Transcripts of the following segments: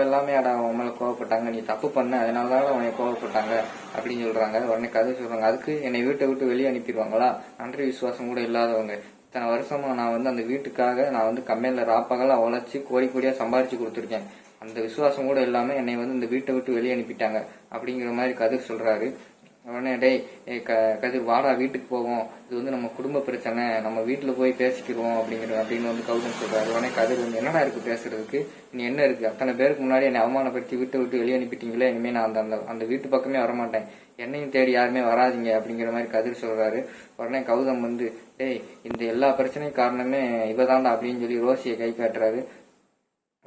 எல்லாமே அடா அவன் மேல கோவப்பட்டாங்க நீ தப்பு பண்ண அதனால தான் உன்னை கோவப்பட்டாங்க அப்படின்னு சொல்றாங்க. உடனே கதை சொல்றாங்க. அதுக்கு என்னை வீட்டை விட்டு வெளியே அனுப்பிடுவாங்களா? நன்றி விசுவாசம் கூட இல்லாதவங்க. இத்தனை வருஷமா நான் வந்து அந்த வீட்டுக்காக நான் வந்து கம்பெனில ராப்பகலா உழைச்சி கோடி கோடியா சம்பாரிச்சு கொடுத்துருக்கேன். அந்த விசுவாசம் கூட இல்லாம என்னை வந்து இந்த வீட்டை விட்டு வெளியே அனுப்பிட்டாங்க அப்படிங்கிற மாதிரி கதை சொல்றாரு. உடனே டேய் க கதிர் வாடா வீட்டுக்கு போவோம். இது வந்து நம்ம குடும்ப பிரச்சனை. நம்ம வீட்டுல போய் பேசிக்கிடுவோம் அப்படிங்கிற அப்படின்னு வந்து கௌதம் சொல்றாரு. உடனே கதிர் வந்து என்னடா இருக்கு பேசுறதுக்கு? நீ என்ன இருக்கு? அத்தனை பேருக்கு முன்னாடி என்னை அவமானப்படுத்தி வீட்டை விட்டு வெளியே அனுப்பிட்டீங்களே. இனிமே நான் அந்த அந்த அந்த வீட்டு பக்கமே வரமாட்டேன். என்னையும் தேடி யாருமே வராதீங்க அப்படிங்கிற மாதிரி கதிர் சொல்றாரு. உடனே கௌதம் வந்து டேய் இந்த எல்லா பிரச்சனையும் காரணமே இவதாண்டா அப்படின்னு சொல்லி ரோசியை கை காட்டுறாரு.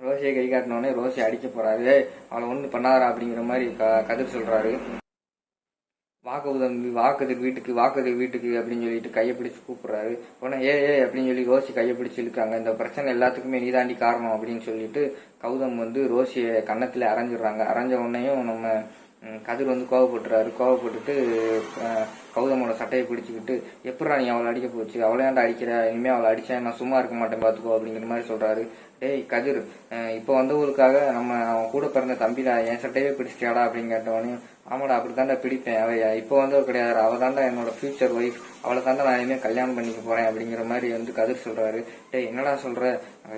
ரோசியை கை காட்டினோடனே ரோசி அடிக்க போறாரு. அவளை ஒன்றும் பண்ணாதரா அப்படிங்கிற மாதிரி க- கதிர் சொல்றாரு. வாக்குதம் வாக்குது வீட்டுக்கு வாக்குது வீட்டுக்கு அப்படின்னு சொல்லிட்டு கையை பிடிச்சு கூப்பிடுறாரு. உடனே ஏ ஏ அப்படின்னு சொல்லி ரோசி கையை பிடிச்சி இழுக்காங்க இந்த பிரச்சனை எல்லாத்துக்குமே நீதாண்டி காரணம் அப்படின்னு சொல்லிட்டு கௌதம் வந்து ரோசியை கன்னத்தில் அரைஞ்சிடுறாங்க. அரைஞ்ச உடனேயும் நம்ம கதிர் வந்து கோவப்பட்டுறாரு. கோவப்பட்டுட்டு கௌதமோட சட்டையை பிடிச்சிக்கிட்டு எப்படா நீ அவளை அடிக்க போச்சு? அவளை ஏன்டா அடிக்கிற? இனிமே அவளை அடிச்சேன் நான் சும்மா இருக்க மாட்டேன் பாத்துக்கோ அப்படிங்கிற மாதிரி சொல்றாரு. டேய் கதிர் இப்போ வந்தவங்களுக்காக நம்ம அவன் கூட பிறந்த தம்பிடா என் சட்டையே பிடிச்சிட்டாடா அப்படின்னு கேட்டவனே ஆமாடா அப்படித்தாண்டா பிடிப்பேன். அவ இப்போ வந்தவர் கிடையாது. அவள் தாண்டா என்னோட ஃபியூச்சர் ஒய்ஃப் அவளை தாண்டா நான் இனிமே கல்யாணம் பண்ணிக்க போறேன் அப்படிங்கிற மாதிரி வந்து கதிர் சொல்றாரு. டேய் என்னடா சொல்ற?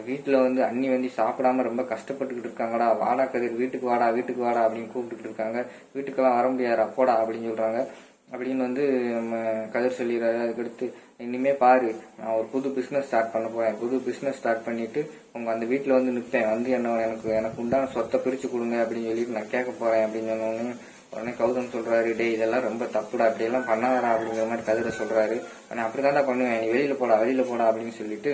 வீட்டில் வந்து அண்ணி வந்து சாப்பிடாம ரொம்ப கஷ்டப்பட்டுக்கிட்டு இருக்காங்கடா. வாடா கதிர் வீட்டுக்கு வாடா வீட்டுக்கு வாடா அப்படின்னு கூப்பிட்டுக்கிட்டு இருக்காங்க. வீட்டுக்கெல்லாம் வர முடியாது அப்போடா அப்படின்னு சொல்கிறாங்க அப்படின்னு வந்து நம்ம கதிர் சொல்லிடுறாரு. அதுக்கடுத்து இனிமே பாரு நான் ஒரு புது பிஸ்னஸ் ஸ்டார்ட் பண்ண போறேன். புது பிஸ்னஸ் ஸ்டார்ட் பண்ணிட்டு உங்க அந்த வீட்டில் வந்து நிற்பேன் வந்து என்ன எனக்கு எனக்கு உண்டான சொத்தை பிரிச்சு கொடுங்க அப்படின்னு சொல்லிட்டு நான் கேட்க போறேன் அப்படின்னு சொன்னோடனே உடனே கௌதம் சொல்றாரு டேய் இதெல்லாம் ரொம்ப தப்புடா. அப்படி எல்லாம் பண்ணாதடா அப்படிங்கிற மாதிரி கதிரை சொல்றாரு. நான் அப்படிதான்டா பண்ணுவேன். நீ வெளியில போடா வெளியில போடா அப்படின்னு சொல்லிட்டு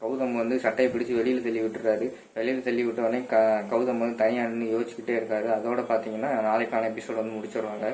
கௌதம் வந்து சட்டையை பிடிச்சு வெளியில தள்ளி விட்டுறாரு. வெளியில தள்ளி விட்ட உடனே க- கௌதம் வந்து தனியா நின்று யோசிச்சுக்கிட்டே இருக்காரு. அதோட பாத்தீங்கன்னா நாளைக்கான எபிசோட் வந்து முடிச்சிருவாங்க.